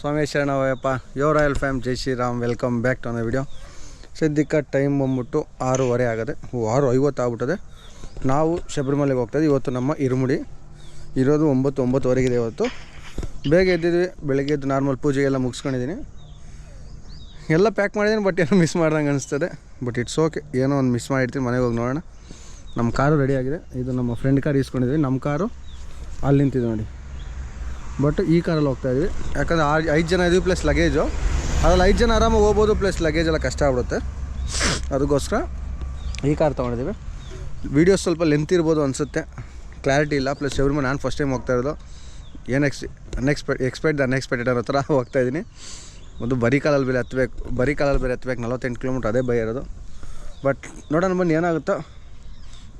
ಸ್ವಾಮಿ ಶರಣವಯ್ಯಪ್ಪ yo royal fam ಜೈ Shriram welcome back to ಅನ್ನೋ ವಿಡಿಯೋ ಸದ್ಯಕ್ಕೆ ಟೈಮ್ ಬಂದ್ಬಿಟ್ಟು ಆರೂವರೆ ಆಗದೆ. ಆರು ಐವತ್ತು ಆಗ್ಬಿಟ್ಟದೆ. ನಾವು ಶಬರಿಮಲೆಗೆ ಹೋಗ್ತಾಯಿದ್ವಿ ಇವತ್ತು ನಮ್ಮ ಇರುಮುಡಿ. ಇರೋದು ಒಂಬತ್ತು, ಒಂಬತ್ತುವರೆಗಿದೆ ಇವತ್ತು. ಬೇಗ ಎದ್ದಿದ್ವಿ. ಬೆಳಗ್ಗೆ ಎದ್ದು ನಾರ್ಮಲ್ ಪೂಜೆಗೆಲ್ಲ ಮುಗಿಸ್ಕೊಂಡಿದ್ದೀನಿ. ಎಲ್ಲ ಪ್ಯಾಕ್ ಮಾಡಿದ್ದೀನಿ ಬಟ್ ಏನೋ ಮಿಸ್ ಮಾಡ್ದಂಗೆ ಅನಿಸ್ತದೆ. ಬಟ್ ಇಟ್ಸ್ ಓಕೆ ಏನೋ ಒಂದು ಮಿಸ್ ಮಾಡಿರ್ತೀನಿ. ಮನೆಗೆ ಹೋಗಿ ನೋಡೋಣ. ನಮ್ಮ ಕಾರು ರೆಡಿಯಾಗಿದೆ ಇದು ನಮ್ಮ ಫ್ರೆಂಡ್ ಕಾರ್ ಇಸ್ಕೊಂಡಿದ್ವಿ ನಮ್ಮ ಕಾರು ಅಲ್ಲಿ ನಿಂತಿದೆ ನೋಡಿ. ಬಟ್ ಈ ಕಾರಲ್ಲಿ ಹೋಗ್ತಾ ಇದ್ವಿ. ಯಾಕಂದರೆ ಆರು ಐದು ಜನ ಇದೀವಿ ಪ್ಲಸ್ ಲಗೇಜು. ಅದ್ರಲ್ಲಿ ಐದು ಜನ ಆರಾಮಾಗಿ ಹೋಗ್ಬೋದು ಪ್ಲಸ್ ಲಗೇಜ್ ಎಲ್ಲ ಕಷ್ಟ ಆಗ್ಬಿಡುತ್ತೆ. ಅದಕ್ಕೋಸ್ಕರ ಈ ಕಾರ್ ತೊಗೊಂಡಿದ್ದೀವಿ. ವೀಡಿಯೋಸ್ ಸ್ವಲ್ಪ ಲೆಂತ್ ಇರ್ಬೋದು ಅನಿಸುತ್ತೆ. ಕ್ಲಾರಿಟಿ ಇಲ್ಲ. ಪ್ಲಸ್ ಶಬರಿಮಲೆ ನಾನು ಫಸ್ಟ್ ಟೈಮ್ ಹೋಗ್ತಾ ಇರೋದು. ಏನು ಎಕ್ಸ್ ಅನ್ಎಕ್ಸ್ಪೆಕ್ಟ್ ಎಕ್ಸ್ಪೆಕ್ಟ್ ಅನ್ಎಕ್ಸ್ಪೆಕ್ಟೆಡ್ ಅನ್ನೋ ಥರ ಹೋಗ್ತಾ ಇದ್ದೀನಿ. ಒಂದು ಬರೀ ಕಾಲಲ್ಲಿ ಬೇರೆ ಹತ್ಬೇಕು, ಬರಿ ಕಾಲಲ್ಲಿ ಬೇರೆ ಹತ್ಬೇಕು, ನಲವತ್ತೆಂಟು ಕಿಲೋಮೀಟ್ರ್ ಅದೇ ಬೈ ಇರೋದು. ಬಟ್ ನೋಡೋಣ ಬನ್ನಿ ಏನಾಗುತ್ತೋ.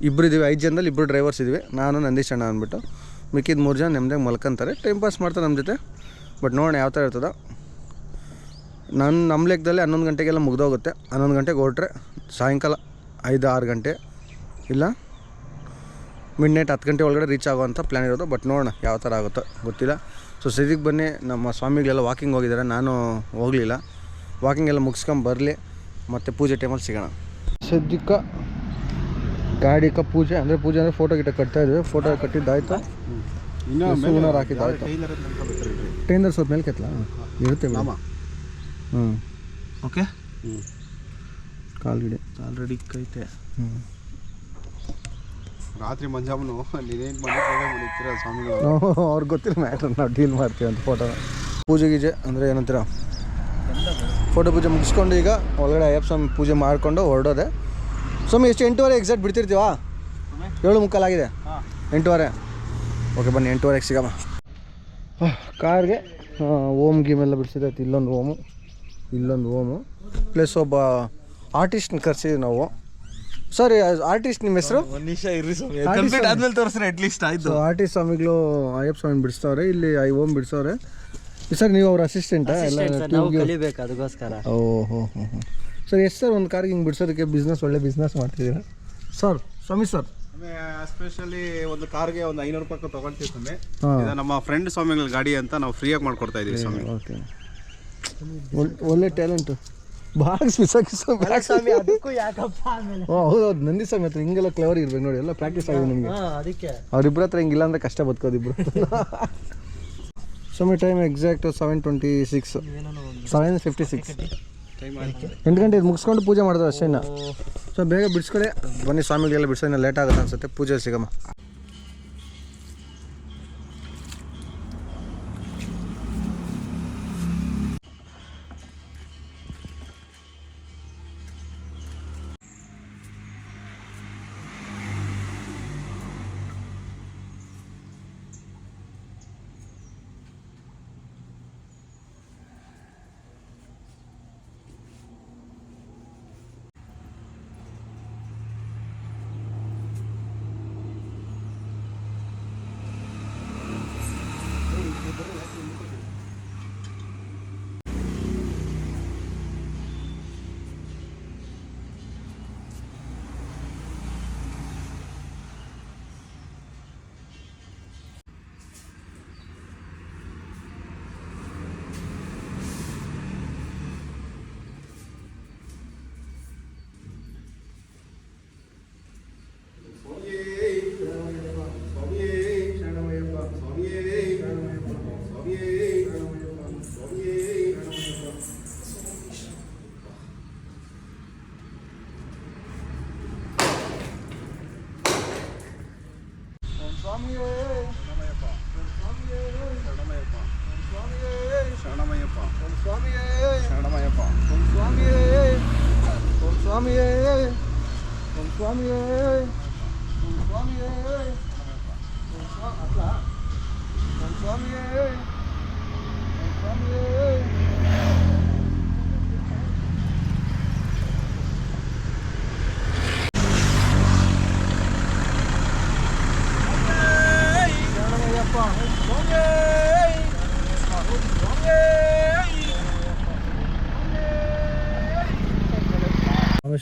ಇಬ್ಬರು ಇದ್ದೀವಿ ಐದು ಜನದಲ್ಲಿ ಇಬ್ಬರು ಡ್ರೈವರ್ಸ್ ಇದ್ದೀವಿ ನಾನು ನಂದೀಶ್ ಅಣ್ಣ ಅಂದ್ಬಿಟ್ಟು. ಮಿಕ್ಕಿದ ಮೂರು ಜನ ನೆಮ್ಮದಿಯಾಗಿ ಮಲ್ಕೊಂತಾರೆ. ಟೈಮ್ ಪಾಸ್ ಮಾಡ್ತಾರೆ ನಮ್ಮ ಜೊತೆ. ಬಟ್ ನೋಡೋಣ ಯಾವ ಥರ ಇರ್ತದೆ. ನನ್ನ ನಮ್ಮ ಲೆಕ್ಕದಲ್ಲಿ ಹನ್ನೊಂದು ಗಂಟೆಗೆಲ್ಲ ಮುಗ್ದೋಗುತ್ತೆ. ಹನ್ನೊಂದು ಗಂಟೆಗೆ ಹೊರಟ್ರೆ ಸಾಯಂಕಾಲ ಐದು ಆರು ಗಂಟೆ. ಇಲ್ಲ? ಮಿಡ್ ನೈಟ್ ಹತ್ತು ಗಂಟೆ ಒಳಗಡೆ ರೀಚ್ ಆಗೋವಂಥ ಪ್ಲ್ಯಾನ್ ಇರೋದು. ಬಟ್ ನೋಡೋಣ ಯಾವ ಥರ ಆಗುತ್ತೋ. ಗೊತ್ತಿಲ್ಲ. ಸೊ ಸದ್ಯಕ್ಕೆ ಬನ್ನಿ. ನಮ್ಮ ಸ್ವಾಮಿಗಳೆಲ್ಲ ವಾಕಿಂಗ್ ಹೋಗಿದ್ದಾರೆ. ನಾನು ಹೋಗಲಿಲ್ಲ. ವಾಕಿಂಗ್ ಎಲ್ಲ ಮುಗಿಸ್ಕೊಂಡು ಬರಲಿ. ಮತ್ತು ಪೂಜೆ ಟೈಮಲ್ಲಿ ಸಿಗೋಣ. ಸದ್ಯಕ್ಕೆ ಗಾಡಿಕ ಪೂಜೆ ಅಂದರೆ ಪೂಜೆ ಅಂದರೆ ಫೋಟೋ ಗಿಟ ಕಟ್ತಾ ಇದ್ವಿ. ಫೋಟೋ ಕಟ್ಟಿದ್ದಾಯ್ತು. ಸುಮ್ಮನೆ ಹಾಕಿದ್ದಾಯ್ತು ಟ್ರೈನರ್ ಸ್ವಲ್ಪ ಮೇಲೆ ಕೆತ್ತಲ? ಇರುತ್ತೆ ಹ್ಞೂ ಓಕೆ? ಕಾಲ್ಗಿಡೆ ಆಲ್ರೆಡಿ ಕೈತೆ. ಹ್ಞೂ ರಾತ್ರಿ ಮಂಜಾಮನು ನೀನೇನು ಮಾಡಿರ್ತೀರ ಸ್ವಾಮಿ ಅವ್ರಿಗೆ ಗೊತ್ತಿಲ್ಲ ಮ್ಯಾಟ್ರ್. ನಾವು ಡೀಲ್ ಮಾಡ್ತೀವಿ ಅಂತ ಫೋಟೋ ಪೂಜೆ ಗೀಜೆ ಅಂದರೆ ಏನಂತೀರ? ಫೋಟೋ ಪೂಜೆ ಮುಗಿಸ್ಕೊಂಡು ಈಗ ಒಳಗಡೆ ಅಯ್ಯಪ್ಪ ಸ್ವಾಮಿ ಪೂಜೆ ಮಾಡಿಕೊಂಡು ಹೊರಡೋದೆ. ಸ್ವಾಮಿ ಎಷ್ಟು ಎಂಟೂವರೆ ಎಕ್ಸಾಕ್ಟ್ ಬಿಡ್ತಿರ್ತೀವ? ಏಳು ಮುಕ್ಕಾಲಾಗಿದೆ ಎಂಟೂವರೆ ಓಕೆ ಬನ್ನಿ ಎಂಟೂವರೆಗೆ ಸಿಗಮ್ಮ. ಕಾರ್ಗೆ ಓಮ್ ಗೀಮ್ ಎಲ್ಲ ಬಿಡಿಸಿದೈತೆ ಇಲ್ಲೊಂದು ಓಮು. ಇಲ್ಲೊಂದು ಓಮು. ಪ್ಲಸ್ ಒಬ್ಬ ಆರ್ಟಿಸ್ಟ್ನ ಕರ್ಸಿದ್ವಿ ನಾವು. ಸರಿ ಆರ್ಟಿಸ್ಟ್ ನಿಮ್ಮ ಹೆಸರು? ಆದ್ಮೇಲೆ ತೋರಿಸ್ರೆ ಅಟ್ಲೀಸ್ಟ್ ಆಯ್ತು. ಸೊ ಆರ್ಟಿಸ್ಟ್ ಸ್ವಾಮಿಗಳು ಅಯ್ಯಪ್ಪ ಸ್ವಾಮಿ ಬಿಡಿಸ್ತವ್ರೆ. ಇಲ್ಲಿ ಐ ಓಮ್ ಬಿಡಿಸೋರೆ ಸರ್ ನೀವು ಅವ್ರ ಅಸಿಸ್ಟೆಂಟಾ ಎಲ್ಲ ಕಲಿಬೇಕು ಅದಕ್ಕೋಸ್ಕರ. ಓ ಹೋ ಹೋ ಹೋ. ಸರ್ ಎಷ್ಟು ಸರ್ ಒಂದು ಕಾರ್ಗೆ ಹಿಂಗೆ ಬಿಡಿಸೋದಕ್ಕೆ ಬಿಸ್ನೆಸ್ ಒಳ್ಳೆ ಬಿಸ್ನೆಸ್ ಮಾಡ್ತಿದ್ದೀರಾ? ಸರ್ ಸ್ವಾಮಿ ಸರ್ ಎಸ್ಪೆಷಲಿ ಒಂದು ಕಾರ್ಗೆ ಒಂದು ಐನೂರು ರೂಪಾಯಿ ತಗೊಳ್ತೀವಿ ಸ್ವಾಮಿ. ಇದು ನಮ್ಮ ಫ್ರೆಂಡ್ ಸ್ವಾಮಿಗಳ ಗಾಡಿ ಅಂತ ನಾವು ಫ್ರೀಯಾಗಿ ಮಾಡ್ಕೊಡ್ತಾ ಇದೀವಿ ಸ್ವಾಮಿ. ಓಕೆ ಒಳ್ಳೆ ಟ್ಯಾಲೆಂಟು ಭಾಳ ಬಿಸಾಕಿ ಸ್ವಾಮಿ. ಅದಕ್ಕೂ ಯಾಕಪ್ಪ ಆಮೇಲೆ. ಓ ಹೌದು ಹೌದು ನಂದಿ ಸ್ವಾಮಿ ಹತ್ರ ಹಿಂಗೆಲ್ಲ ಕ್ಲವರ್ ಇರ್ಬೇಕು ನೋಡಿ ಎಲ್ಲ ಪ್ರಾಕ್ಟೀಸ್ ಆಗಿದೆ ನಿಮಗೆ. ಹಾ ಅದಕ್ಕೆ. ಅವ್ರಿಬ್ರ ಹತ್ರ ಹಿಂಗಿಲ್ಲ ಅಂದ್ರೆ ಕಷ್ಟ ಬದುಕೋದು ಇಬ್ರು. ಸ್ವಾಮಿ time exact seven twenty six seven fifty six ಎಂಟು ಗಂಟೆ ಮುಗಿಸ್ಕೊಂಡು ಪೂಜೆ ಮಾಡಿದ್ರು ಅಷ್ಟೇನ ಸೊ ಬೇಗ ಬಿಡಿಸ್ಕೊಳ್ಳಿ ಬನ್ನಿ ಸ್ವಾಮಿಗಳೆಲ್ಲ ಬಿಡಿಸೋ ಲೇಟ್ ಆಗುತ್ತೆ ಅನ್ಸುತ್ತೆ. ಪೂಜೆ ಸಿಗಮ್ಮ.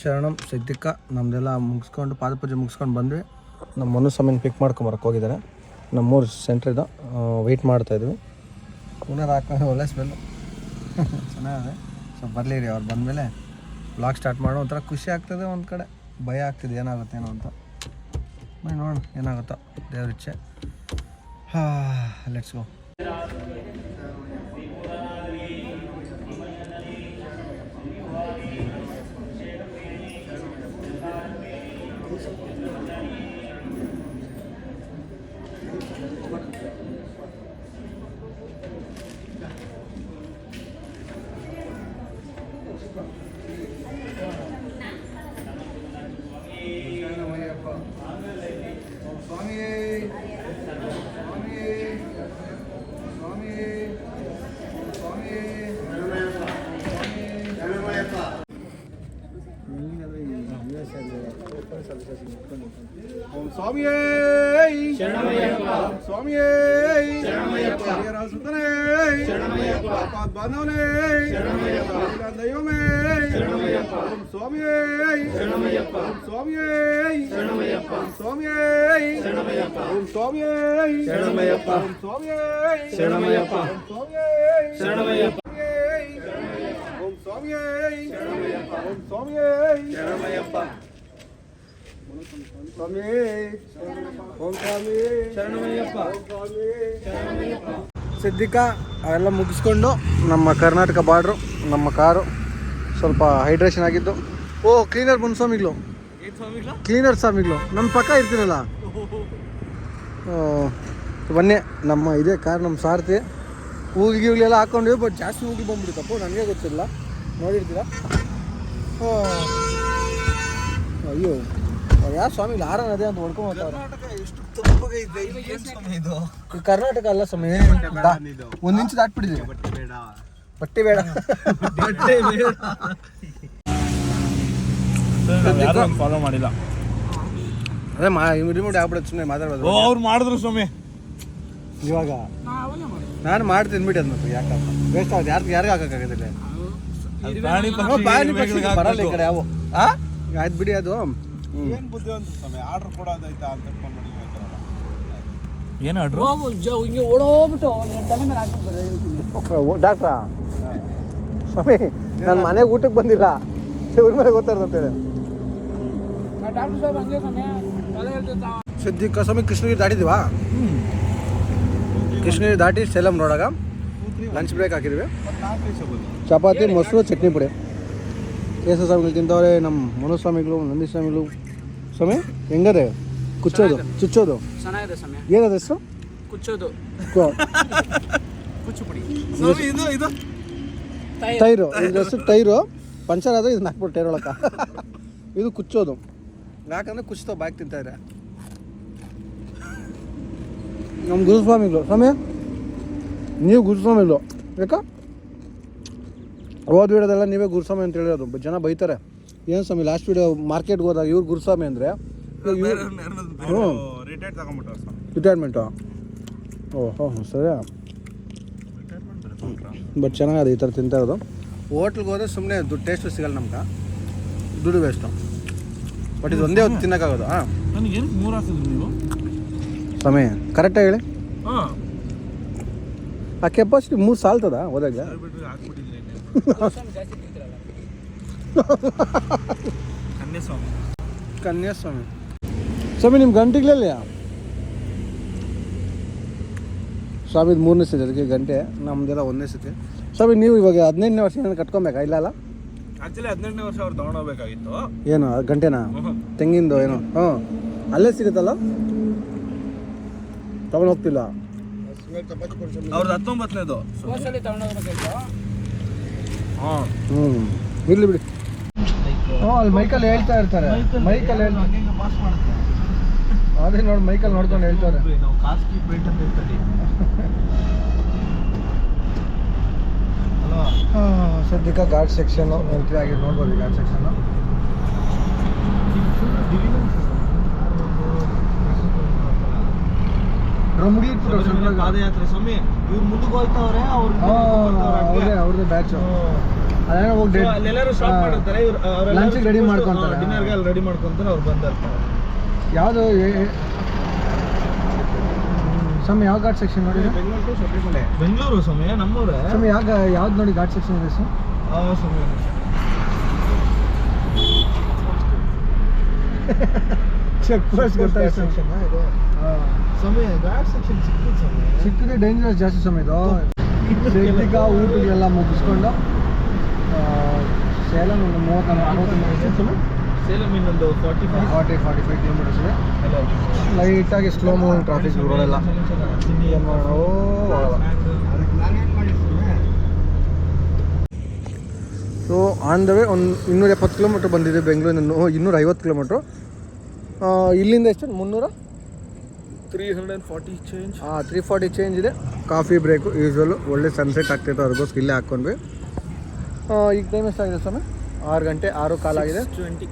ಶರಣಂ ಸಿದ್ಧಿಕ ನಮ್ಮದೆಲ್ಲ ಮುಗಿಸ್ಕೊಂಡು, ಪಾದಪೂಜೆ ಮುಗಿಸ್ಕೊಂಡು ಬಂದ್ವಿ. ನಮ್ಮ ಮನು ಸ್ವಾಮಿನ ಪಿಕ್ ಮಾಡ್ಕೊಂಬರಕ್ಕೆ ಹೋಗಿದ್ದಾರೆ. ನಮ್ಮೂರು ಸೆಂಟ್ರ್ ಇದು. ವೆಯ್ಟ್ ಮಾಡ್ತಾಯಿದ್ವಿ ಪುನರ್ ಹಾಕೊಂಡು ಒಳ್ಳೆ ಸ್ಮೆಲ್ಲು ಚೆನ್ನಾಗಿದೆ. ಸೊ ಬರಲಿ ರೀ ಅವ್ರು ಬಂದಮೇಲೆ ಬ್ಲಾಗ್ ಸ್ಟಾರ್ಟ್ ಮಾಡೋ ಒಂಥರ ಖುಷಿ ಆಗ್ತದೆ ಒಂದು ಕಡೆ. ಭಯ ಆಗ್ತಿದೆ, ಏನಾಗುತ್ತೆ ಏನೋ ಅಂತ. ನೋಡೋಣ, ಏನಾಗುತ್ತೋ ದೇವ್ರ ಇಚ್ಛೆ. ಹಾಂ ಲೆಟ್ಸ್ ಗೋ சுவாமியே சுவாமியே சுத்தனே பாந்தவனே தெய்வமே சுவாமியே சுவாமியே சுவாமியே ಓಂ ಅವೆಲ್ಲ ಮುಗಿಸ್ಕೊಂಡು ನಮ್ಮ ಕರ್ನಾಟಕ ಬಾರ್ಡ್ರು ನಮ್ಮ ಕಾರು ಸ್ವಲ್ಪ ಹೈಡ್ರೇಷನ್ ಆಗಿದ್ದು. ಓ ಕ್ಲೀನರ್ ಬಂದು ಸ್ವಾಮಿಗಳು ಕ್ಲೀನರ್ ಸ್ವಾಮಿಗಳು. ನಮ್ಮ ಪಕ್ಕ ಇರ್ತೀರಲ್ಲ? ಮೊನ್ನೆ ಬನ್ನಿ. ನಮ್ಮ ಇದೇ ಕಾರ್ ನಮ್ಮ ಸಾರ್ತಿ. ಹೂಗಿ ಹಾಕೊಂಡು ಹಾಕೊಂಡಿವಿ ಬಟ್ ಜಾಸ್ತಿ ಹೂಗಿ ಬಂದ್ಬಿಡುತ್ತಪ್ಪ. ನನಗೆ ಗೊತ್ತಿಲ್ಲ. ನೋಡಿರ್ತೀರ? ಅಯ್ಯೋ. ಯಾವ ಸ್ವಾಮಿ ಯಾರ ಅದೇ ಅಂತ ಈ ಕರ್ನಾಟಕ ಅಲ್ಲ ಸ್ವಾಮಿ. ಒಂದು ಇಂಚ್ ದಾಟ್ಬಿಟ್ಟಿದೆ ಬಟ್ಟೆ ಬೇಡ. ಬಟ್ಟೆ ಬೇಡ. ಫಾಲೋ ಮಾಡಿಲ್ಲ. ಅದೇ ಮಾ ರಿಮೋಟ್ ಸುಮ್ಮನೆ ಓ ಅವ್ರು ಮಾಡಿದ್ರು ಸ್ವಾಮಿ. ಇವಾಗ. ನಾನು ಮಾಡ್ತೀನಿ ಬಿಡಿ ಅದು ಯಾಕಪ್ಪ ವೇಸ್ಟ್ ಆಗುತ್ತೆ. ಯಾರು ಯಾರಿಗೂ ಹಾಕೋಕ್ಕಾಗೋದಿಲ್ಲ ಪ್ರಾಣಿ ಬರಲ್ಲ ಈ ಕಡೆ ಯಾವ. ಆಯ್ತು ಬಿಡಿ ಅದು. ಏನು ಬುದ್ಧಿವಂತ ಸ್ವಾಮಿ? ಆರ್ಡರ್ ಕೊಡೋದೈತಾ ಅಂತ ಏನು ಆರ್ಡ್ರು? ಹಿಂಗೆ ಓಡೋಗ್ಬಿಟ್ಟು ತಲೆ ಮೇಲೆ ಹಾಕ್ಬಿಡ್ತಾರೆ ಡಾಕ್ಟ್ರಾ? ಸ್ವಾಮಿ ನಾನು ಮನೆಗೆ ಊಟಕ್ಕೆ ಬಂದಿಲ್ಲ. ಇವ್ರ ಮೇಲೆ ಗೊತ್ತಾರ್ದು ಸದ್ಯಕ್ಕೆ ಸ್ವಾಮಿ ಕೃಷ್ಣಗಿರಿ ದಾಟಿದೀವಾ ಕೃಷ್ಣಗಿರಿ ದಾಟಿ ಸೇಲಂ ನೋಡಾಗ ಲಂಚ್ ಬ್ರೇಕ್ ಹಾಕಿದ್ವಿ ಚಪಾತಿ ಮೊಸರು ಚಟ್ನಿ ಪುಡಿ. ಕೇಸ ಸ್ವಾಮಿಗಳು ತಿಂತವ್ರೆ ನಮ್ಮ ಮನುಸ್ವಾಮಿಗಳು ನಂದಿ ಸ್ವಾಮಿಗಳು ಸ್ವಾಮಿ ಹೆಂಗದೆ? ಕುಚ್ಚೋದು ಚುಚ್ಚೋದು? ಚೆನ್ನಾಗಿದೆ ಸ್ವಾಮಿ. ಏನದ ಹೆಸರು? ಕುಚ್ಚೋದು. ಇದು ಇದು ಟೈರು ಇದ್ರ ಹೆಸರು ಟೈರು ಪಂಚರ್ ಆದ್ರೆ ಇದನ್ನ ಹಾಕ್ಬಿಟ್ಟು ಟೈರ್ ಒಳಕ ಇದು ಕುಚ್ಚೋದು. ಯಾಕಂದ್ರೆ ಕುಚ್ತಾವ ಬಾಯ್ ತಿಂತಾರೆ ನಮ್ಮ ಗುರುಸ್ವಾಮಿಗಳು ಸ್ವಾಮಿ ನೀವು ಗುರುಸ್ವಾಮಿಗಳು ಯಾಕ? ಹೋದ ವಿಡಿಯೋದೆಲ್ಲ ನೀವೇ ಗುರುಸ್ವಾಮಿ ಅಂತ ಹೇಳಿರೋದು. ಜನ ಬೈತಾರೆ. ಏನು ಸ್ವಾಮಿ ಲಾಸ್ಟ್ ವಿಡಿಯೋ ಮಾರ್ಕೆಟ್ಗೆ ಹೋದಾಗ ಇವ್ರು ಗುರುಸ್ವಾಮಿ ಅಂದರೆ? ಹ್ಞೂ ಓ ಹೋ ಹೋ ರಿಟೈರ್ಮೆಂಟು ಓಹೋ ಸರಿ ಬಟ್ ಚೆನ್ನಾಗಿದೆ ಈ ಥರ ತಿಂತಾ ಇರೋದು. ಹೋಟ್ಲ್ಗೆ ಹೋದ್ರೆ ಸುಮ್ಮನೆ ದುಡ್ಡು ಟೇಸ್ಟು ಸಿಗಲ್ಲ ನಮ್ಗೆ. ದುಡ್ಡು ವೇಸ್ಟು ಬಟ್ ಇದು ಒಂದೇ ಹೊತ್ತು ತಿನ್ನಕ್ಕಾಗೋದು? ಹಾಂ ನನಗೆ ಏನಕ್ಕೆ ಮೂರು ಹಾಕಿದ್ರಿ ನೀವು? ಸಮಯ. ಕರೆಕ್ಟಾಗಿ ಹೇಳಿ. ಹಾಂ. ಆ ಕೆಪಾಸಿಟಿ ಮೂರು ಸಾಲ್ತದ ಹೋದಾಗ? ಹಾಕ್ಬಿಟ್ಟಿದ್ರಿ ಜಾಸ್ತಿ ತಿಂತಿರಲ್ಲ ಕನ್ಯಾ ಸ್ವಾಮಿ ಕನ್ಯಾಸ್ವಾಮಿ. ಸ್ವಾಮಿ ನಿಮ್ಮ ಗಂಟೆಗಳಲ್ಲ? ಸ್ವಾಮಿದು ಮೂರನೇ ಸತಿ ಅದಕ್ಕೆ ಗಂಟೆ ನಮ್ಮದೆಲ್ಲ ಒಂದನೇ ಸತಿ. ಸ್ವಾಮಿ ನೀವು ಇವಾಗ ಹದಿನೈದನೇ ವರ್ಷ ಕಟ್ಕೊಬೇಕಾ? ಇಲ್ಲ ಅಲ್ಲ? ಆಕ್ಚುಲಿ ಹದಿನೆಂಟನೇ ವರ್ಷ ಅವ್ರು ತಗೊಂಡೋಗ್ಬೇಕಾಗಿತ್ತು ಏನು ಆ ಗಂಟೆನಾ? ತೆಂಗಿಂದು ಏನು? ಹ್ಞೂ. ಅಲ್ಲೇ ಸಿಗುತ್ತಲ್ಲ? ತಗೊಂಡು ಹೋಗ್ತಿಲ್ಲ? ಅವ್ರದ್ದು ಹತ್ತೊಂಬತ್ತನೇದು. ಹೋಸಲಿ ತಗೊಂಡೋಗ್ಬೇಕಾಯ್ತು ಹಾಂ ಹ್ಞೂ. ಇರಲಿ ಬಿಡಿ. ಹ್ಞೂ ಅಲ್ಲಿ ಮೈಕಲ್ಲಿ ಹೇಳ್ತಾ ಇರ್ತಾರೆ. ಮೈಕಲ್ಲಿ ಮಾಡುತ್ತೆ ಅದೇ ನೋಡಿ ಮೈಕಲ್ಲಿ ನೋಡ್ಕೊಂಡು ಹೇಳ್ತಾರೆ. ನಾವು ಖಾಸಗಿ ಪೇಂಟ್ ಅಂತ ಇರ್ತದೆ ಸದ್ಯಕ್ಕೆ ಘಾಟ್ ಸೆಕ್ಷನ್ ಎಂಟ್ರಿ ಆಗಿ ನೋಡ್ಬೋದು ಘಾಟ್ ಸೆಕ್ಷನ್ ಯಾವ್ದು ಪಾದಯಾತ್ರೆ ಸ್ವಾಮಿ ಇವ್ರು ಮುಂದಕ್ಕೆ ಹೋಗ್ತಾವ್ರೆ ಬ್ಯಾಚು ಅದೇನೋ ಹೋಗಿ. ಅಲ್ಲೆಲ್ಲರೂ ಸ್ಟಾಪ್ ಮಾಡಿರ್ತಾರೆ ಇವ್ರು ಲಂಚ್ ರೆಡಿ ready ಮಾಡ್ಕೊಂತಾರೆ. ಡಿನ್ನರ್ಗೆ ಅಲ್ಲಿ ರೆಡಿ ಮಾಡ್ಕೊಂತಾರೆ ಅವ್ರು ಬಂದಿರ್ತಾರೆ. ಯಾವುದು ಸ್ವಾಮಿ ಯಾವ ಘಾಟ್ ಸೆಕ್ಷನ್ ನೋಡಿ ಬೆಂಗಳೂರು ಟು ಶಬರಿಮಲೆ ಬೆಂಗಳೂರು ಸಮಯ ನಮ್ಮವ್ರೆ ಸ್ವಾಮಿ ಯಾವ ಯಾವ್ದು ನೋಡಿ ಘಾಟ್ ಸೆಕ್ಷನ್ ಇದೆ ಸರ್? ಆ ಸಮಯ ಚೆಕ್ ಪೋಸ್ಟ್ ಗೊತ್ತಾಯ್ತು ಸಮಯ ಘಾಟ್ ಸೆಕ್ಷನ್ ಸಿಕ್ಕಿದೆ ಸಮಯ ಸಿಕ್ಕಿದ್ರೆ ಡೇಂಜರಸ್ ಜಾಸ್ತಿ ಸ್ವಾಮಿ ಇದು. ಶೈಕ್ಷಣಿಕ ಊಟಗೆಲ್ಲ ಮುಗಿಸ್ಕೊಂಡು ಆ, ಸೇಲಂ ಒಂದು ಮೂವತ್ತು ಮೂವತ್ತೊಂದು ಸೇಲಂ ಇನ್ನೊಂದು forty five forty forty five kilometres ಇದೆ ಲೈಟಾಗಿ ಸ್ಲೋ ಮೂವಿಂಗ್ ಟ್ರಾಫಿಕ್ ರೋಡೆಲ್ಲ ಏನು ಮಾಡೋ ಸೊ ಆನ್ ದ ವೇ ಒಂದು ಇನ್ನೂರ ಎಪ್ಪತ್ತು ಕಿಲೋಮೀಟ್ರ್ ಬಂದಿದೆ ಬೆಂಗಳೂರಿನ ಇನ್ನೂರ ಐವತ್ತು ಕಿಲೋಮೀಟ್ರು ಇಲ್ಲಿಂದ ಎಷ್ಟು ಮುನ್ನೂರ? ತ್ರೀ ಹಂಡ್ರೆಡ್ ಫಾರ್ಟಿ ಚೇಂಜ್ ಹಾಂ ತ್ರೀ ಫಾರ್ಟಿ ಚೇಂಜ್ ಇದೆ. ಕಾಫಿ ಬ್ರೇಕು ಯೂಶ್ವಲು ಒಳ್ಳೆ ಸನ್ಸೆಟ್ ಆಗ್ತಿತ್ತು ಅದಕ್ಕೋಸ್ಕರ ಇಲ್ಲೇ ಹಾಕ್ಕೊಂಡ್ವಿ ಈಗ ಟೈಮ್ ಎಷ್ಟಾಗಿದೆ ಸ್ವಾಮಿ? ಆರು ಗಂಟೆ ಆರು ಕಾಲಾಗಿದೆ. ಟ್ವೆಂಟಿ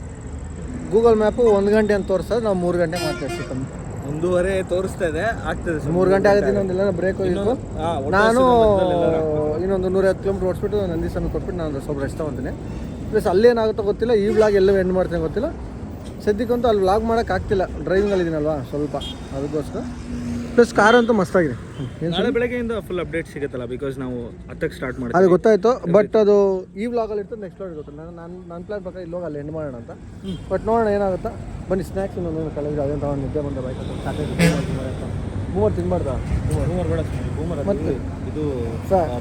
ಗೂಗಲ್ ಮ್ಯಾಪು ಒಂದು ಗಂಟೆ ಅಂತ ತೋರಿಸ್ತದೆ ನಾವು ಮೂರು ಗಂಟೆ ಮಾತಾಡ್ತೀವಿ ಕಮ್ಮಿ ಒಂದೂವರೆ ತೋರಿಸ್ತಾ ಇದೆ ಆಗ್ತದೆ. ಮೂರು ಗಂಟೆ ಆಗುತ್ತೆ ಇನ್ನೊಂದೆಲ್ಲ ಬ್ರೇಕ್ ಹೋಗಿತ್ತು ನಾನು ಇನ್ನೊಂದು ನೂರೈವತ್ತು ಕಿಲೋಮೀಟರ್ ಓಡಿಸ್ಬಿಟ್ಟು ನಂದಿಸನ್ನು ಕೊಟ್ಬಿಟ್ಟು ನಾನು ಸ್ವಲ್ಪ ರೆಸ್ಟ್ ತೊಗೊತೀನಿ. ಪ್ಲಸ್ ಅಲ್ಲೇನಾಗುತ್ತೋ ಗೊತ್ತಿಲ್ಲ ಈ ವ್ಲಾಗ್ ಎಲ್ಲ ಎಂಡ್ ಮಾಡ್ತೀನಿ ಗೊತ್ತಿಲ್ಲ. ಸದ್ಯಕ್ಕಂತೂ ಅಲ್ಲಿ ವ್ಲಾಗ್ ಮಾಡೋಕ್ಕಾಗ್ತಿಲ್ಲ ಆಗ್ತಿಲ್ಲ ಡ್ರೈವಿಂಗಲ್ಲಿ ಇದೀನಲ್ವಾ ಸ್ವಲ್ಪ ಅದಕ್ಕೋಸ್ಕರ. ಪ್ಲಸ್ ಕಾರ್ ಅಂತೂ ಮಸ್ತಾಗಿದೆ. ನಾಳೆ ಬೆಳಗ್ಗೆಯಿಂದ ಫುಲ್ ಅಪ್ಡೇಟ್ ಸಿಗುತ್ತಲ್ಲ ಬಿಕಾಸ್ ನಾವು ಹತ್ತಕ್ಕೆ ಸ್ಟಾರ್ಟ್ ಅದು ಮಾಡ್ತೀವಿ ಗೊತ್ತಾಯ್ತು ಬಟ್ ಅದು ಈ ವ್ಲಾಗಲ್ಲಿ ಇರ್ತದೆ ನೆಕ್ಸ್ಟ್ ವ್ಲಾಗ್ ಗೊತ್ತು ನಾನು ನಾನು ನನ್ನ ಪ್ಲಾನ್ ಪ್ರಕಾರ ಇಲ್ಲಿ ಹೋಗಿ ಅಲ್ಲಿ ಎಂಡ್ ಮಾಡೋಣ ಅಂತ. ಬಟ್ ನೋಡೋಣ ಏನಾಗುತ್ತಾ? ಬನ್ನಿ ಸ್ನ್ಯಾಕ್ಸ್ ಇನ್ನೊಂದು ಕಳೆದ್ರೆ ಅದೇನು ತಗೊಂಡು ನಿದ್ದೆ ಬಂದ ಬೈಕ್ ಮೂವರ್ ತಿನ್ಬಾರ್ದ? ಮೂವರ್ ಬೇಡ ಮತ್ತೆ? ಇದು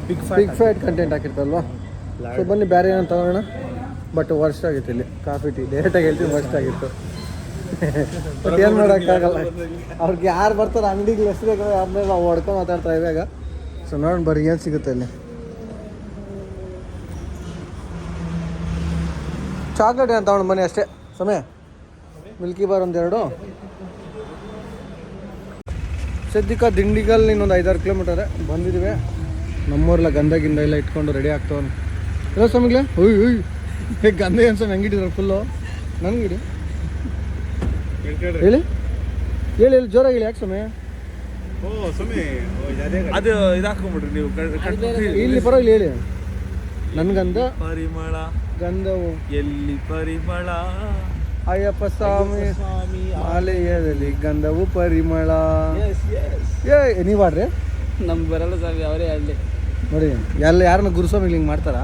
ಬಿಗ್ ಬಿಗ್ ಫ್ಯಾಟ್ ಕಂಟೆಂಟ್ ಹಾಕಿರ್ತಲ್ವಾ? ಸೊ ಬನ್ನಿ ಬೇರೆ ಏನೋ ತಗೋಣ. ಬಟ್ ವರ್ಷ ಆಗಿತ್ತು ಇಲ್ಲಿ. ಕಾಫಿ ಟೀ ಡೈರೆಕ್ಟಾಗಿ ಹೇಳ್ತೀನಿ ವರ್ಷ ಆಗಿತ್ತು. ಬಟ್ ಏನು ಮಾಡೋಕ್ಕಾಗಲ್ಲ ಅವ್ರಿಗೆ ಯಾರು ಬರ್ತಾರೆ ಅಂಗಡಿಗೆ ಹೆಸರು ಆಮೇಲೆ ನಾವು ಹೊಡ್ಕೊಂಡು ಮಾತಾಡ್ತಾ ಇವಾಗ. ಸೊ ನೋಡೋಣ ಬರ್ರಿ ಏನು ಸಿಗುತ್ತೆ ಅಲ್ಲಿ. ಚಾಕ್ಲೇಟ್ ಏನು ತಗೊಂಡು ಬನ್ನಿ ಅಷ್ಟೇ. ಸಮಯ? ಮಿಲ್ಕಿ ಬಾರ್ ಒಂದೆರಡು ಸದ್ಯಕ್ಕೆ ದಿಂಡಿಗಲ್ ಇನ್ನೊಂದು ಐದಾರು ಕಿಲೋಮೀಟರ್ ಬಂದಿದ್ದೀವಿ ನಮ್ಮೂರೆಲ್ಲ ಗಂಧ ಗಿಂದ ಎಲ್ಲ ಇಟ್ಕೊಂಡು ರೆಡಿ ಆಗ್ತವನು ಇಲ್ಲ ಸ್ವಾಮಿಗಳೇ? ಹುಯ್ ಹುಯ್ ಗಂಧ ಏನು ಸ್ವಾಮಿ ಹೆಂಗಿಟ್ಟಿದ್ರು ಫುಲ್ಲು ನನಗಿಡಿ ಹೇಳಿ? ಹೇಳಿ ಹೇಳಿ ಜೋರಾಗಿ ಹೇಳಿ ಯಾಕೆ ಸ್ವಾಮಿ? ಅದೇ ಇದಾಕೊಂಬಿಡ್ರಿ ನೀವು ಇಲ್ಲಿ ಪರವಾಗಿಲ್ಲ ಹೇಳಿ. ನನ್ಗಂಧ ಪರಿಮಳ? ಗಂಧವು. ಎಲ್ಲಿ ಪರಿಮಳ? ಅಯ್ಯಪ್ಪ ಸ್ವಾಮಿ ಸ್ವಾಮಿ ಆಲಯದಲ್ಲಿ ಗಂಧವು ಪರಿಮಳ. ಏ ನೀವು ಆಡ್ರಿ ನಮ್ಗೆ ಬರಲ್ಲ ಸ್ವಾಮಿ ಅವರೇ ಅಲ್ಲಿ ನೋಡಿ ಎಲ್ಲ ಯಾರನ್ನ ಗುರುಸ್ವಾಮಿ ಹಿಂಗೆ ಮಾಡ್ತಾರಾ?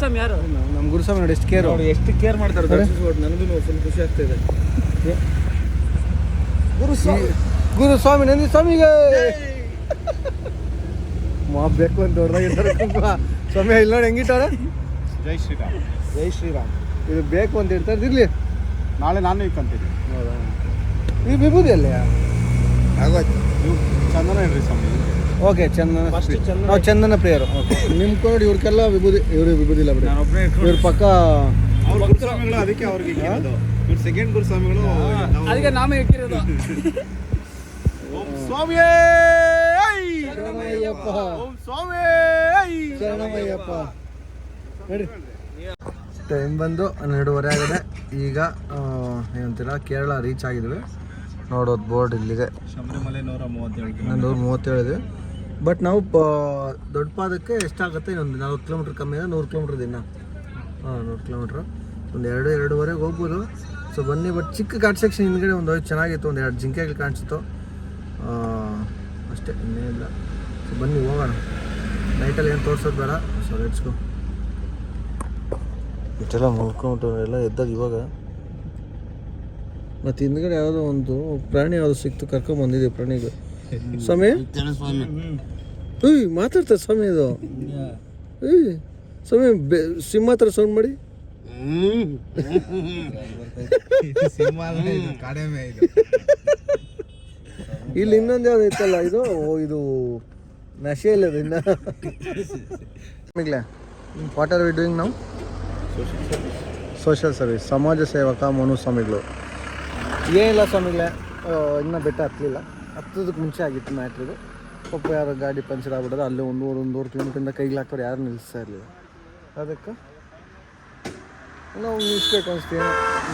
ಸ್ವಾಮಿ ಯಾರು? ನಮ್ಮ ಗುರುಸ್ವಾಮಿ ನೋಡಿ ಎಷ್ಟು ಕೇರ್. ನೋಡಿ ಎಷ್ಟು ಕೇರ್ ಮಾಡ್ತಾರೆ ನನಗೂ ಫುಲ್ ಖುಷಿ ಆಗ್ತಿದೆ ಗುರು ಗುರು ಸ್ವಾಮಿ ನಂದಿ ಸ್ವಾಮಿಗೆ. ಮಾ ಬೇಕು ಅಂತ ದೊಡ್ಡದಾಗಿರ್ತಾರೆ. ಸ್ವಾಮಿ ಇಲ್ಲಿ ನೋಡಿ ಹೆಂಗಿಟ್ಟವ್ರೆ ಜೈ ಶ್ರೀರಾಮ್. ಜೈ ಶ್ರೀರಾಮ್. ಇದು ಬೇಕು ಅಂತ ಇರ್ತಾರೆ ಇರ್ಲಿ. ನಾಳೆ ನಾನು ಇಕ್ಕಂತೀನಿ ಹೌದಾ? ಈ ವಿಭೂತಿ ಅಲ್ಲೇ ಆಗೋಯ್ತು ಚಂದನ ಇರ್ರಿ ಸ್ವಾಮಿ. ಓಕೆ ಚಂದನ. ನಾವು ಚಂದನ ಪ್ರಿಯರು. ಓಕೆ ನಿಮ್ಮ ನೋಡಿ ಇವ್ರಿಗೆಲ್ಲ ವಿಭೂತಿ ಇವ್ರಿಗೆ ವಿಭೂತಿ ಇಲ್ಲ ಬಿಡಿ. ಇವ್ರ ಪಕ್ಕ ಅದಕ್ಕೆ ಅವ್ರಿಗೆ ಇವ್ರು ಸೆಕೆಂಡ್ ಗುರುಸ್ವಾಮಿಗಳು ನಾವು- ಅದಕ್ಕೆ ನಾಮೇ ಇಟ್ಟಿರೋದು ಓಂ ಸ್ವಾಮಿಯೇ ಐ! ಶರಣಮಯ್ಯಪ್ಪ. ಓಂ ಐ! ಶರಣಮಯ್ಯಪ್ಪ. ನಡಿ ಟೈಮ್ ಬಂದು ಹನ್ನೆರಡುವರೆ ಆಗಿದೆ. ಈಗ ಆ, ಏನಂತೀರ ಕೇರಳ ರೀಚ್ ಆಗಿದ್ವಿ. ನೋಡೋದು ಬೋರ್ಡ್ ಇಲ್ಲಿಗೆ. ಶಬರಿಮಲೆ ನೂರ ಮೂವತ್ತೇಳು ನಾನು ನೂರ ಮೂವತ್ತೇಳು ಇದೆ ಬಟ್ ನಾವು ಪ ದೊಡ್ಡ ಪಾದಕ್ಕೆ ಎಷ್ಟಾಗುತ್ತೆ? ಇನ್ನೊಂದು ನಲ್ವತ್ತು ಕಿಲೋಮೀಟ್ರ್ ಕಮ್ಮಿ ಇದೆ ನೂರು ಕಿಲೋಮೀಟ್ರ್ ದಿನ. ಹಾಂ ನೂರು ಕಿಲೋಮೀಟ್ರ್ ಒಂದು ಎರಡು ಎರಡೂವರೆಗೆ ಹೋಗ್ಬೋದು. ಸೊ ಬನ್ನಿ ಬಟ್ ಚಿಕ್ಕ ಘಾಟ್ ಸೆಕ್ಷನ್ ಹಿಂದ್ಗಡೆ ಒಂದು ಚೆನ್ನಾಗಿತ್ತು ಒಂದು ಎರಡು ಜಿಂಕೆಗಳು ಕಾಣಿಸ್ತು ಅಷ್ಟೇ ಅಷ್ಟೇ ಇಲ್ಲ. ಸೊ ಬನ್ನಿ ಹೋಗೋಣ. ನೈಟಲ್ಲಿ ಏನು ತೋರಿಸೋದು ಬೇಡ. ಸೊ ಲೆಟ್ಸ್ಗೋ ಇಷ್ಟೆಲ್ಲ ಮುಳ್ಕೊಂಡು ಎಲ್ಲ ಎದ್ದಾಗ ಇವಾಗ. ಮತ್ತು ಹಿಂದ್ಗಡೆ ಯಾವುದೋ ಒಂದು ಪ್ರಾಣಿ ಯಾವುದು ಸಿಕ್ತು ಕರ್ಕೊಂಡ್ ಬಂದಿದ್ದೀವಿ ಪ್ರಾಣಿಗೆ. ಸಮಯ ಹ್ಞೂ ಮಾತಾಡ್ತಾರೆ ಸಮಯ ಇದು. ಹ್ಞೂ ಸ್ವಾಮಿ ಬೆ- ಸಿಂಹ ಹತ್ರ ಸೌಂಡ್ ಮಾಡಿ. ಕಡಿಮೆ ಇಲ್ಲಿ ಇನ್ನೊಂದು ಯಾವ್ದು ಇತ್ತಲ್ಲ ಇದು? ಇದು ನಶೆ ಇಲ್ಲ ಇನ್ನ. ವಾಟ್ ಆರ್ ವಿ ಡೂಯಿಂಗ್ ನಾವು ಸೋಷಿಯಲ್ ಸರ್ವಿಸ್ ಸಮಾಜ ಸೇವಕ ಮನು ಸ್ವಾಮಿಗಳು. ಏನಿಲ್ಲ ಸ್ವಾಮಿಗಳೇ ಇನ್ನ ಬೆಟ್ಟ ಹತ್ತಲಿಲ್ಲ. ಹತ್ತೋದಕ್ಕೆ ಮುಂಚೆ ಆಗಿತ್ತು ಮ್ಯಾಟ್ರಿದು ಪಾಪ ಯಾರು ಗಾಡಿ ಪಂಚರ್ ಆಗ್ಬಿಡೋದು, ಅಲ್ಲೇ ಒಂದು ಒಂದೂವರೆ ಕಿಲೋಮೀಟ್ರಿಂದ ಕೈಗೆ ಹಾಕೋರು ಯಾರು ನಿಲ್ಲಿಸ್ತಾ ಇರಲಿಲ್ಲ. ಅದಕ್ಕೆ ನಾವು ನಿಲ್ಲಿಸ್ಬೇಕು ಅನಿಸ್ತೀವಿ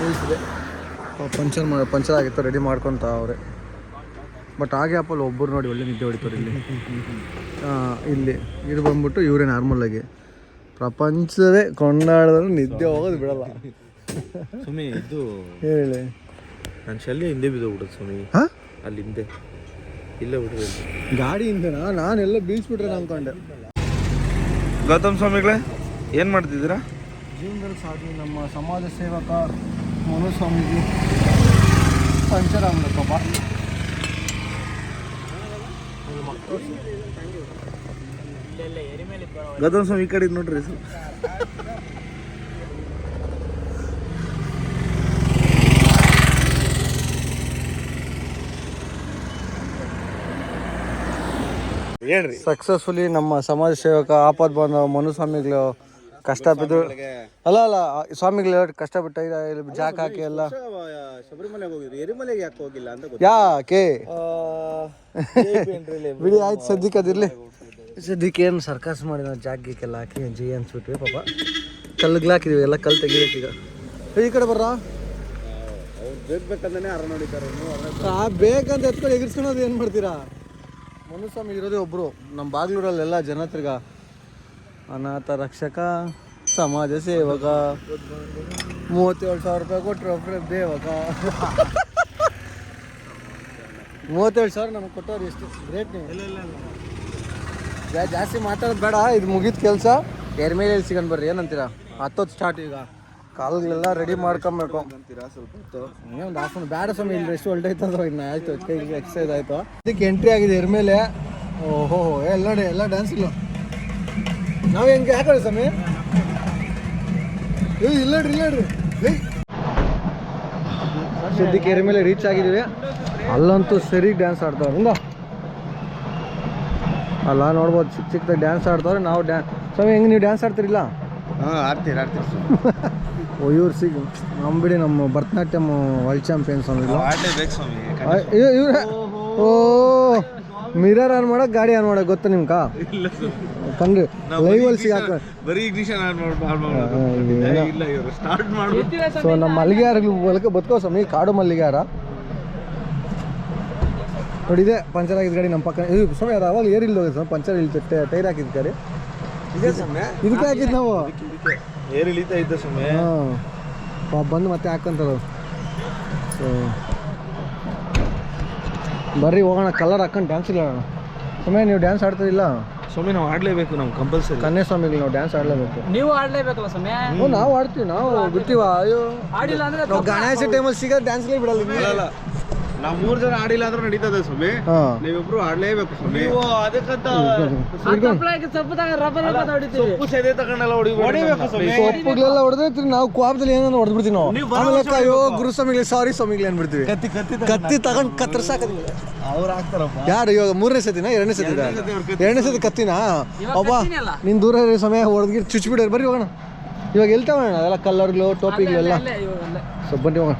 ನಿಲ್ಲಿಸಿದೆ ಪಂಚರ್ ಮಾಡಿ ಪಂಚರ್ ಆಗಿತ್ತು ರೆಡಿ ಮಾಡ್ಕೊತ ಅವ್ರೆ. ಬಟ್ ಹಾಗೆ ಅಪ್ಪಲ್ಲಿ ಒಬ್ಬರು ನೋಡಿ ಒಳ್ಳೆ ನಿದ್ದೆ ಹೊಡಿತಾರೆ ಇಲ್ಲಿ. ಇಲ್ಲಿ. ಇದು ಬಂದ್ಬಿಟ್ಟು ಇವರೇ ನಾರ್ಮಲಾಗಿ ಪ್ರಪಂಚವೇ ಕೊಂಡಾಡಿದ್ರು ನಿದ್ದೆ ಹೋಗೋದು ಬಿಡಲ್ಲ. ಸುಮಿ ಇದು ಹೇಳಿ. ನನ್ನ ಶಲ್ಯ ಹಿಂದೆ ಬಿದ್ದೋಗ್ಬಿಡುತ್ತೆ ಸುಮಿ. ಹಾಂ? ಅಲ್ಲಿ ಹಿಂದೆ ಇಲ್ಲ ಬಿಡ್ರಿ ಗಾಡಿಯಿಂದನಾ? ನಾನೆಲ್ಲ ಬೀಳ್ಸ್ಬಿಟ್ರೆ ಅನ್ಕೊಂಡೆ ಗೌತಮ್ ಸ್ವಾಮಿಗಳೇ ಏನು ಮಾಡ್ತಿದ್ದೀರಾ? ಜೀವನದಲ್ಲಿ ಸಾಧಿ ನಮ್ಮ ಸಮಾಜ ಸೇವಕ ಮನು ಸ್ವಾಮೀಜಿ ಪಂಚರಾಮನಕ್ಕಪ್ಪ ಗದನ್ ಸ್ವಾಮಿ ಈ ಕಡೆ ನೋಡ್ರಿ ಸರ್ ಹೇಳ್ರಿ. ಸಕ್ಸಸ್ಫುಲಿ ನಮ್ಮ ಸಮಾಜ ಸೇವಕ ಆಪದ್ ಬಂದ ಮನು ಸ್ವಾಮಿಗಳು ಕಷ್ಟ ಬಿದ್ದು ಅಲ್ಲ ಅಲ್ಲ ಸ್ವಾಮಿಗಳು ಕಷ್ಟ ಇಲ್ಲಿ ಜಾಕ್ ಹಾಕಿ ಎಲ್ಲ. ಶಬರಿಮಲೆಗೆ ಎರಿಮಲೆಗೆ ಯಾಕೆ ಹೋಗಿಲ್ಲ ಅಂತ ಯಾಕೆ? ಬಿಡಿ ಆಯ್ತು ಸದ್ಯಕ್ಕೆ ಅದಿರ್ಲಿ ಸದ್ಯಕ್ಕೆ ಏನು ಸರ್ಕಸ್ ಮಾಡಿದ ಜಾಕ್ ಗೀಕೆಲ್ಲ ಹಾಕಿ ಜಿ ಅನ್ಸ್ಬಿಟ್ವಿ ಪಾಪ. ಕಲ್ಲಿಗೆ ಹಾಕಿದ್ವಿ ಎಲ್ಲ ಕಲ್ಲು ತೆಗಿಬೇಕು ಈಗ. ಈ ಕಡೆ ಬರ್ರಾ? ಬೇಕಂತಾನೆ ಅರ ನೋಡಿದ್ದಾರೆ ನೀವು ಬೇಕಂತ ಎತ್ಕೊಂಡು ಎಗರ್ಸ್ಕೊಳೋದು ಏನು ಮಾಡ್ತೀರಾ? ಮನುಸ್ವಾಮಿ ಇರೋದೇ ಒಬ್ರು. ನಮ್ಮ ಬಾಗ್ಲೂರಲ್ಲೆಲ್ಲ ಜನ ತಿರ್ಗ ಅನಾಥ ರಕ್ಷಕ, ಸಮಾಜ ಸೇವಕ, ಮೂವತ್ತೇಳು ಸಾವಿರ ರೂಪಾಯಿ ಕೊಟ್ಟರು ಬೇವಕ ಮೂವತ್ತೇಳು ಸಾವಿರ ನಮಗೆ ಕೊಟ್ಟವ್ರು ಎಷ್ಟು? ಗ್ರೇಟ್ ನೀವು? ಜಾಸ್ತಿ ಮಾತಾಡೋದು ಬೇಡ, ಇದು ಮುಗಿದ ಕೆಲಸ. ಎರ್ಮೇಲೆ ಸಿಗನ್ ಬರ್ರಿ, ಏನಂತೀರಾ? ಹತ್ತೊತ್ತು ಸ್ಟಾರ್ಟ್ ಈಗ. ಕಾಲುಗಳೆಲ್ಲ ರೆಡಿ ಮಾಡ್ಕೊಬೇಕು. ಅಂತೀರಾ ಸ್ವಲ್ಪ ಒಂದು ಹಾಫ್ ಬೇಡ ಸ್ವಾಮಿ ಇಲ್ಲಿ ಎಷ್ಟು ಒಳ್ಳೆ ಆಯ್ತದ ಇನ್ನು ಆಯ್ತು ಕೈಗೆ ಎಕ್ಸಸೈಸ್ ಆಯ್ತು. ಇದಕ್ಕೆ ಎಂಟ್ರಿ ಆಗಿದೆ ಎರ್ಮೇಲೆ ಓಹೋ ಎಲ್ಲ ಎಲ್ಲ ಡ್ಯಾನ್ಸ್ ಇಲ್ಲ ನಾವು ಹೆಂಗೆ ಹಾಕೋಣ ಸ್ವಾಮಿ? ಏ ಇಲ್ಲ ನೋಡ್ರಿ ಇಲ್ಲ ನೋಡ್ರಿ ಏಯ್. ಮೇಲೆ ರೀಚ್ ಆಗಿದ್ದೀವಿ. ಅಲ್ಲಂತೂ ಸರಿ ಡ್ಯಾನ್ಸ್ ಆಡ್ತಾವ್ರ. ಹಿಂಗ ಅಲ್ಲ ನೋಡ್ಬೋದು ಚಿಕ್ಕ ಚಿಕ್ಕದಾಗಿ ಡ್ಯಾನ್ಸ್ ಆಡ್ತಾವ್ರೆ ನಾವು ಡ್ಯಾನ್ ಸ್ವಾಮಿ ಹೆಂಗೆ ನೀವು ಡ್ಯಾನ್ಸ್ ಆಡ್ತಿರಿಲ್ಲ? ಹಾಂ ಆಡ್ತೀರಿ ಆಡ್ತೀರಿ ಓ ಇವ್ರು ಸಿಗ್ ನಮ್ಮ ಬಿಡಿ ನಮ್ಮ ಭರತನಾಟ್ಯಮ್ ವರ್ಲ್ಡ್ ಆಡ್ಲೇಬೇಕು ಸ್ವಾಮಿ ಇವ್ರ ಓ ಮಿರರ್ ಆನ್ ಮಾಡೋಕೆ ಗಾಡಿ ಆನ್ ಮಾಡೋಕೆ ಗೊತ್ತಾ ನಿಮ್ಗ? ಕಂಡ್ರಿ ಲೈವ್ ಅಲ್ಲಿ ಸಿಗಾಕ ಬರೀ ಇಗ್ನಿಷನ್ ಆನ್. ಇಲ್ಲ ಇವರು ಸ್ಟಾರ್ಟ್ ಮಾಡಿ ಸೊ ನಮ್ಮ ಮಲ್ಲಿಗೆಯಾರ ಮೂಲಕ ಬದುಕೋ ಸಮಯ ಕಾಡು ಮಲ್ಲಿಗೆಯಾರ ನೋಡಿ ಇದೆ ಪಂಚರ್ ಆಗಿದ ಗಾಡಿ ನಮ್ಮ ಪಕ್ಕ ಇದು ಸ್ವಾಮಿ ಅದು ಅವಾಗ ಏರ್ ಇಲ್ಲ ಸ್ವಾಮಿ ಪಂಚರ್ ಇಳಿತು ಟೈರ್ ಹಾಕಿದ್ ಗಾಡಿ. ಇದೆ ಸ್ವಾಮಿ. ಇದಕ್ಕೆ ಹಾಕಿದ್ ನಾವು. ಏರ್ ಇಳಿತಾ ಇದ್ದ ಸ್ವಾಮಿ. ಹಾಂ. ಬಂದು ಮತ್ತೆ ಹಾಕಂತಾರ ಸೊ ಬರ್ರಿ ಹೋಗೋಣ ಕಲರ್ ಹಾಕೊಂಡು ಡ್ಯಾನ್ಸ್ ಇಲ್ಲ ಸುಮ್ಮನೆ ನೀವು ಡ್ಯಾನ್ಸ್ ಆಡ್ತಿಲ್ಲ ಸ್ವಾಮಿ ನಾವು ಆಡ್ಲೇಬೇಕು ನಾವು ಕಂಪಲ್ಸರಿ ಕನ್ಯಾ ಸ್ವಾಮಿಗಳು ನಾವು ಡ್ಯಾನ್ಸ್ ಆಡ್ಲೇಬೇಕು ನೀವು ಆಡ್ಲೇಬೇಕಲ್ಲ ಸ್ವಾಮಿ? ಹ್ಞೂ ನಾವು ಆಡ್ತೀವಿ ನಾವು ಬಿಡ್ತೀವ ಅಯ್ಯೋ. ಆಡಿಲ್ಲ ಅಂದ್ರೆ ನಾವು ಗಣೇಶ ಟೈಮಲ್ಲಿ ಸಿಗೋ ಡ್ಯಾನ್ಸ್ಲೇ ಬಿಡಲ್ಲ ನಾವು ಮೂರ್ ಜನ ಆಡಿಲ್ಲ ಅಂದ್ರೆ ನಡೀತದೆ ಸ್ವಾಮಿ. ನೀವಿಬ್ರು ಆಡ್ಲೇಬೇಕು ಸ್ವಾಮಿ. ಅದಕ್ಕಂತ ಸಪ್ಪದಾಗ ರಬ್ಬರ್ ರಬ್ಬರ್ ಹೊಡಿತೀವಿ ಸೆದೆ ತಗೊಂಡೆಲ್ಲ ಹೊಡಿಬೇಕು ಸ್ವಾಮಿ. ಸೊಪ್ಪುಗಳೆಲ್ಲ ಹೊಡೆದ್ರೆ ನಾವು ಕೋಪದಲ್ಲಿ ಏನಾದ್ರು ಹೊಡೆದ್ಬಿಡ್ತೀವಿ ನಾವು. ಆಮೇಲೆ ಅಯ್ಯೋ ಗುರು ಸ್ವಾಮಿಗಳು ಸಾರಿ ಸ್ವಾಮಿಗಳು ಅನ್ಬಿಡ್ತೀವಿ ಕತ್ತಿ ಕತ್ತಿ ಕತ್ತಿ ತಗೊಂಡು ಕತ್ತರ್ಸಾಕದಿ ಅವ್ರು ಹಾಕ್ತಾರಪ್ಪ. ಯಾರು ಇವಾಗ ಮೂರನೇ ಸತಿನಾ ಎರಡನೇ ಸತಿ ಎರಡನೇ ಸತಿ ಕತ್ತಿನಾ? ಅಬ್ಬಾ. ನಿನ್ ದೂರ ಇರೋ ಸಮಯ ಹೊಡೆದ್ಗಿರ್ ಚುಚ್ಬಿಡೋರು ಬರ್ರಿ ಹೋಗೋಣ. ಇವಾಗ ಎಲ್ತಾವಣ್ಣ ಎಲ್ಲ ಕಲ್ಲರ್ಗಳು ಟೋಪಿಗಳೆಲ್ಲ ಸೊ ಬನ್ನಿ ಹೋಗೋಣ.